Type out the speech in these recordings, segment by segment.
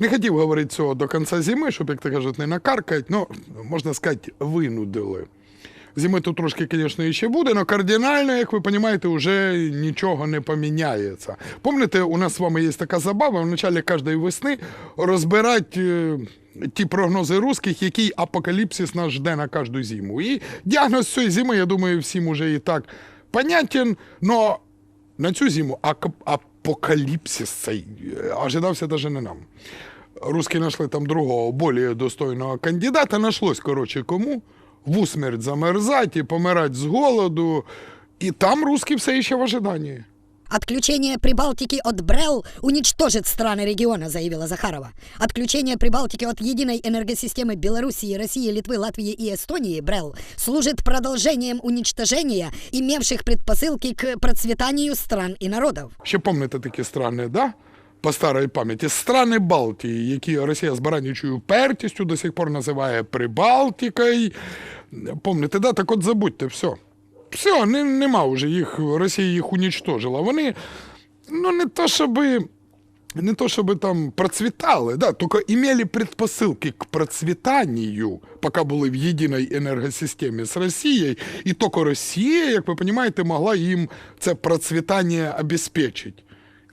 Не хотів говорити цього до кінця зими, щоб, як то кажуть, не накаркать, ну, можна сказати, винудили. Зими тут трошки, звісно, ще буде, але кардинально, як ви розумієте, вже нічого не поміняється. Пам'ятаєте, у нас з вами є така забава в началі кожної весни розбирати е, ті прогнози русських, який апокаліпсис нас жде на кожну зиму. І діагноз цієї зими, я думаю, всім уже і так понятен, але на цю зиму апокаліпсис цей е, ожидався навіть не нам Русські знайшли там другого, більш достойного кандидата. Нашлось, коротше, кому в усмерть замерзати і помирати з голоду. І там русські все ще в ожиданні. Отключение Прибалтики от БРЭЛ уничтожит страны региона, заявила Захарова. Отключение Прибалтики от единой энергосистемы Белоруссии, России, Литвы, Латвии и Эстонии, БРЭЛ, служит продолжением уничтожения имевших предпосылки к процветанию стран и народов. Ще пам'ятаєте такі страни, да? По старій пам'яті. Страни Балтії, які Росія з баранячою пертістю до сих пор називає Прибалтикою. Пам'ятаєте, да? Так от забудьте, все. Все, не, нема вже їх, Росія їх унічтожила. Вони, ну, не то, щоби. Не то, чтобы там процветали, да, только имели предпосылки к процветанию, пока були в єдиній енергосистемі з Росією, і тільки Росія, як ви розумієте, могла їм це процвітання обезпечити.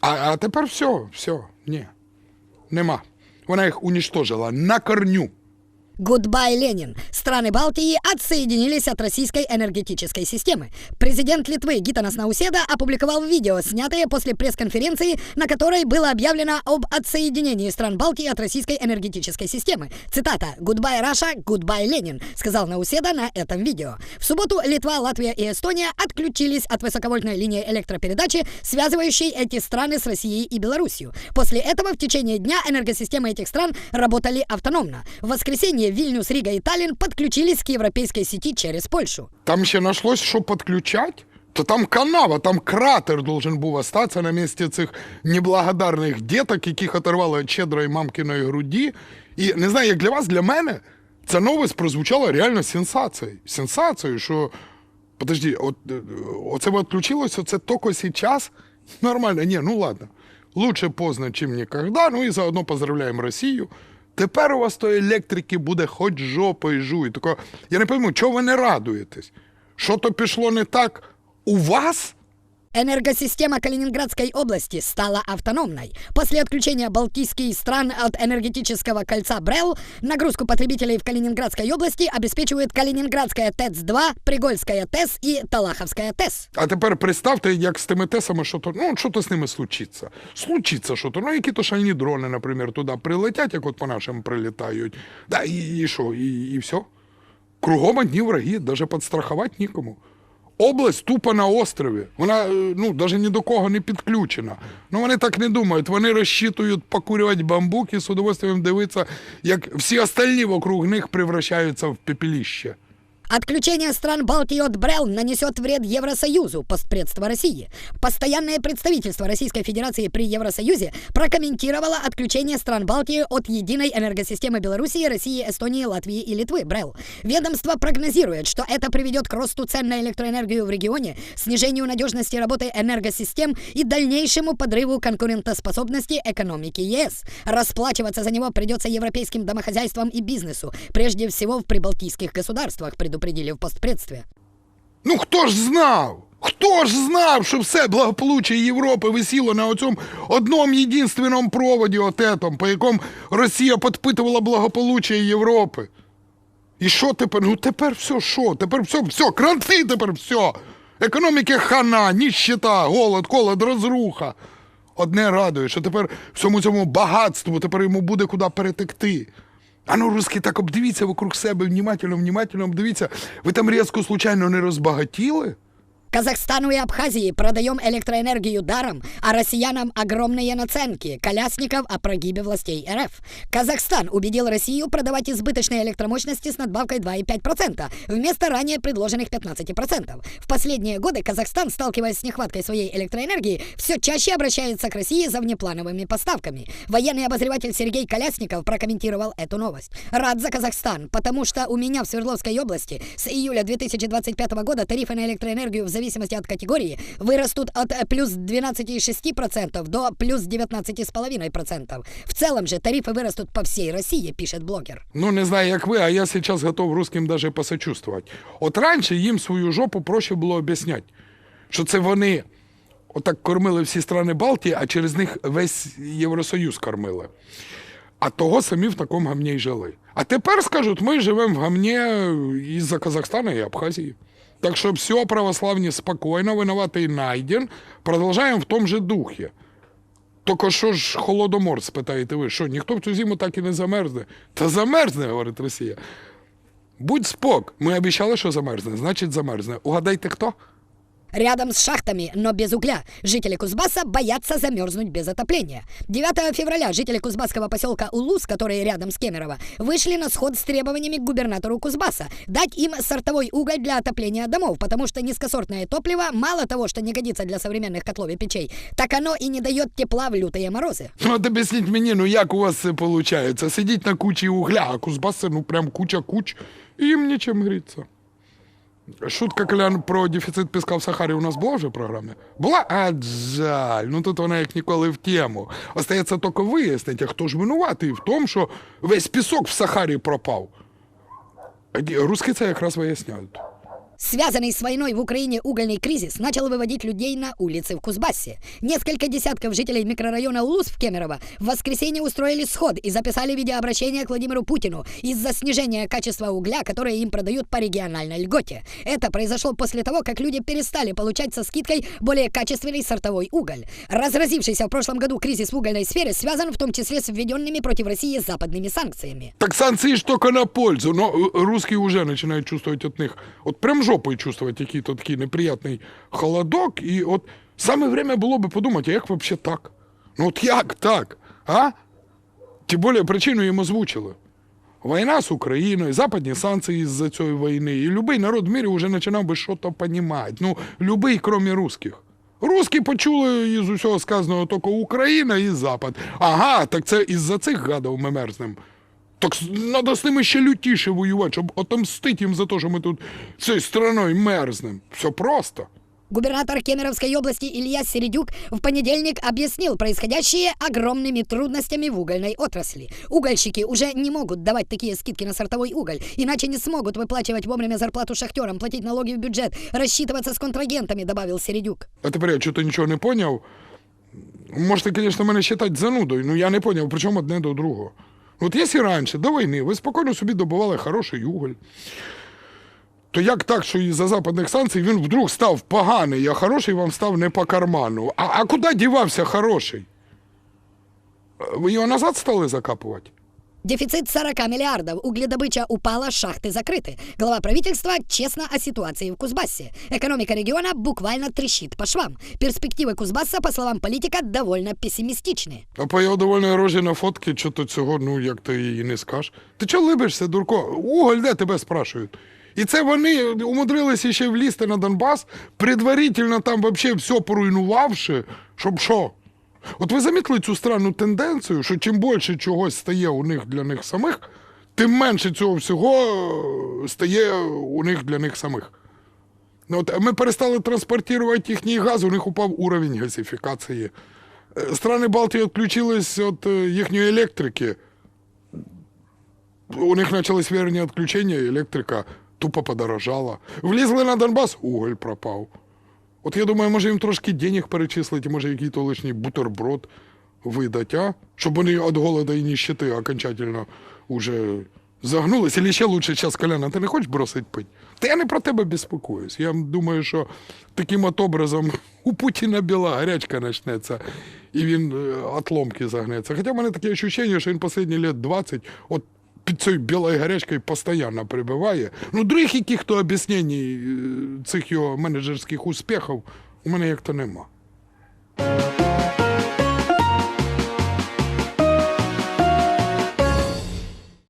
А, а тепер все, все, ні, нема. Вона їх унічтожила на корню. Гудбай, Ленин. Страны Балтии отсоединились от российской энергетической системы. Президент Литвы Гитанас Науседа опубликовал видео, снятое после пресс-конференции, на которой было объявлено об отсоединении стран Балтии от российской энергетической системы. Цитата «Гудбай, Раша, гудбай, Ленин», сказал Науседа на этом видео. В субботу Литва, Латвия и Эстония отключились от высоковольтной линии электропередачи, связывающей эти страны с Россией и Белоруссией. После этого в течение дня энергосистемы этих стран работали автономно. В воскресенье Вильнюс, Рига и Таллин подключились к европейской сети через Польшу. Там ще нашлось, що підключати. То там канава, там кратер должен був остатися на місці цих неблагодарних діток, яких оторвали від щедрої мамкиної груді. І не знаю, як для вас, для мене ця новость прозвучала реально сенсацією. Сенсацією, що подожди, от, е, оце відключилося, це тільки зараз? Нормально, ні, ну ладно. Лучше поздно, чим ніколи. Ну і заодно поздравляємо Росію. Тепер у вас тої електрики буде хоч жопою жуй. Тако, я не пойму, чого ви не радуєтесь? Що то пішло не так у вас? Энергосистема Калининградской области стала автономной. После отключения балтийских стран от энергетического кольца БРЭЛ нагрузку потребителей в Калининградской области обеспечивают Калининградская ТЭЦ-2, Пригольская ТЭС и Талаховская ТЭС. А тепер представте, як з тими тесами, що то, ну, що то з ними случиться. Случиться що то. Ну, які то шальні дрони, наприклад, туди прилетять, як от по нашим прилітають. Да, і, і що, і, і все. Кругом одні враги, навіть підстрахувати нікому. Область тупо на острові. Вона е, ну, навіть ні до кого не підключена. Ну вони так не думають. Вони розчитують покурювати бамбук і з удовольствием дивитися, як всі остальні вокруг них превращаються в пепелище. Отключение стран Балтии от БРЭЛ нанесет вред Евросоюзу, постпредство России. Постоянное представительство Российской Федерации при Евросоюзе прокомментировало отключение стран Балтии от единой энергосистемы Белоруссии, России, Эстонии, Латвии и Литвы, БРЭЛ. Ведомство прогнозирует, что это приведет к росту цен на электроэнергию в регионе, снижению надежности работы энергосистем и дальнейшему подрыву конкурентоспособности экономики ЕС. Расплачиваться за него придется европейским домохозяйствам и бизнесу, прежде всего в прибалтийских государствах, предупредили в постпредстве. Ну хто ж знав? Хто ж знав, що все благополуччя Європи висіло на оцьому одному єдинственному проводі отетом, по якому Росія підпитувала благополуччя Європи? І що тепер? Ну тепер все, що? Тепер все, все, кранти тепер все. Економіки хана, ніщета, голод, колод, розруха. Одне радує, що тепер всьому цьому багатству тепер йому буде куди перетекти. А ну, русські, так обдивіться вокруг себе, внимательно, внимательно обдивіться. Ви там різко, случайно не розбагатіли? Казахстану и Абхазии продаем электроэнергию даром, а россиянам огромные наценки. Колясников о прогибе властей РФ. Казахстан убедил Россию продавать избыточные электромощности с надбавкой 2,5% вместо ранее предложенных 15%. В последние годы Казахстан, сталкиваясь с нехваткой своей электроэнергии, все чаще обращается к России за внеплановыми поставками. Военный обозреватель Сергей Колясников прокомментировал эту новость. Рад за Казахстан, потому что у меня в Свердловской области с июля 2025 года тарифы на электроэнергию в зависимости от категории, вырастут от э, плюс 12,6% до плюс 19,5%. В целом же тарифы вырастут по всей России, пишет блогер. Ну, не знаю, як ви, а я зараз готов русским даже посочувствувати. От раніше їм свою жопу проще було об'ясняти, що це вони отак кормили всі страни Балтії, а через них весь Євросоюз кормили. А того самі в такому гамні й жили. А тепер скажуть, ми живемо в гамні із-за Казахстана і Абхазії. Так що все, православні, спокійно, виноватий найден, Продолжаем в тому же духі. Тільки що ж холодомор, спитаєте ви, що ніхто в цю зиму так і не замерзне? Та замерзне, говорить Росія. Будь спок, ми обіцяли, що замерзне, значить замерзне. Угадайте хто? Рядом с шахтами, но без угля, жители Кузбасса боятся замерзнуть без отопления. 9 февраля жители кузбасского поселка Улус, которые рядом с Кемерово, вышли на сход с требованиями к губернатору Кузбасса дать им сортовой уголь для отопления домов, потому что низкосортное топливо мало того, что не годится для современных котлов и печей, так оно и не дает тепла в лютые морозы. Ну, от об'ясніть мені, ну як у вас це виходить? Сидіть на кучі угля, а Кузбасси, ну прям куча куч, і їм нічим гріться. Шутка Колян про дефіцит піска в Сахарі у нас була вже в програмі? Була? А жаль, ну тут вона як ніколи в тему. Остається тільки вияснити, хто ж винуватий в тому, що весь пісок в Сахарі пропав. Руски це якраз виясняють. Связанный с войной в Украине угольный кризис начал выводить людей на улицы в Кузбассе. Несколько десятков жителей микрорайона Улус в Кемерово в воскресенье устроили сход и записали видеообращение к Владимиру Путину из-за снижения качества угля, которое им продают по региональной льготе. Это произошло после того, как люди перестали получать со скидкой более качественный сортовой уголь. Разразившийся в прошлом году кризис в угольной сфере связан в том числе с введенными против России западными санкциями. Так санкции только на пользу, но э, русские уже начинают чувствовать от них, от прям жопой чувствовать какие-то такий неприятний холодок, і от саме время було би подумати, а як вообще так? Ну от як так, а? Тим більше причину їм озвучили. Війна з Україною, западні санкції з-за цієї війни, і любий народ в мірі вже починав би щось розуміти. Ну, любий, крім русських. Русські почули із усього сказаного тільки Україна і Запад. Ага, так це із-за цих гадів ми мерзнемо. Так треба з ними ще лютіше воювати, щоб отомстити їм за те, що ми тут цією страною мерзнемо. Все просто. Губернатор Кемеровской области Илья Середюк в понедельник объяснил происходящее огромными трудностями в угольной отрасли. Угольщики уже не могут давать такие скидки на сортовой уголь, иначе не смогут выплачивать вовремя зарплату шахтерам, платить налоги в бюджет, рассчитываться с контрагентами, добавил Середюк. А тепер я чого нічого не поняв. Можете, звісно, мене вважати занудою, але я не поняв, при чому одне до другого. От якщо раніше, до війни, ви спокійно собі добували хороший уголь, то як так, що із-за западних санкцій він вдруг став поганий, а хороший вам став не по карману? А, а куди дівався хороший? Ви його назад стали закапувати? Дефицит 40 миллиардов, угледобыча упала, шахты закрыты. Глава правительства честно о ситуации в Кузбассе. Экономика региона буквально трещит по швам. Перспективы Кузбасса, по словам политика, довольно пессимистичны. А по його довольно рожі на фотки, що то цього, ну як ти її не скажеш. Ти чого либишся, дурко? Уголь де тебе спрашують? І це вони умудрилися ще влізти на Донбас, предварительно там вообще все поруйнувавши, щоб що? От ви замітили цю странну тенденцію, що чим більше чогось стає у них для них самих, тим менше цього всього е, стає у них для них самих. От ми перестали транспортувати їхній газ, у них упав уровень газифікації. Е, Страни Балтії відключились від е, їхньої електрики. У них почались вірні відключення, електрика тупо подорожала. Влізли на Донбас, уголь пропав. От я думаю, може їм трошки денег перечислити, може який то лишній бутерброд видать, а? Щоб вони від голода і нищети окончательно уже загнулись. Или ще лучше зараз, Коляна, ти не хочеш бросить пить? Та я не про тебе безпокоюсь. Я думаю, що таким от образом у Путіна біла гарячка почнеться, і він е, отломки загнеться. Хоча в мене таке відчуття, що він останні лет 20 от під цією білою гарячкою постійно прибиває. Ну, других яких то об'яснень е, цих його менеджерських успіхів у мене як то нема.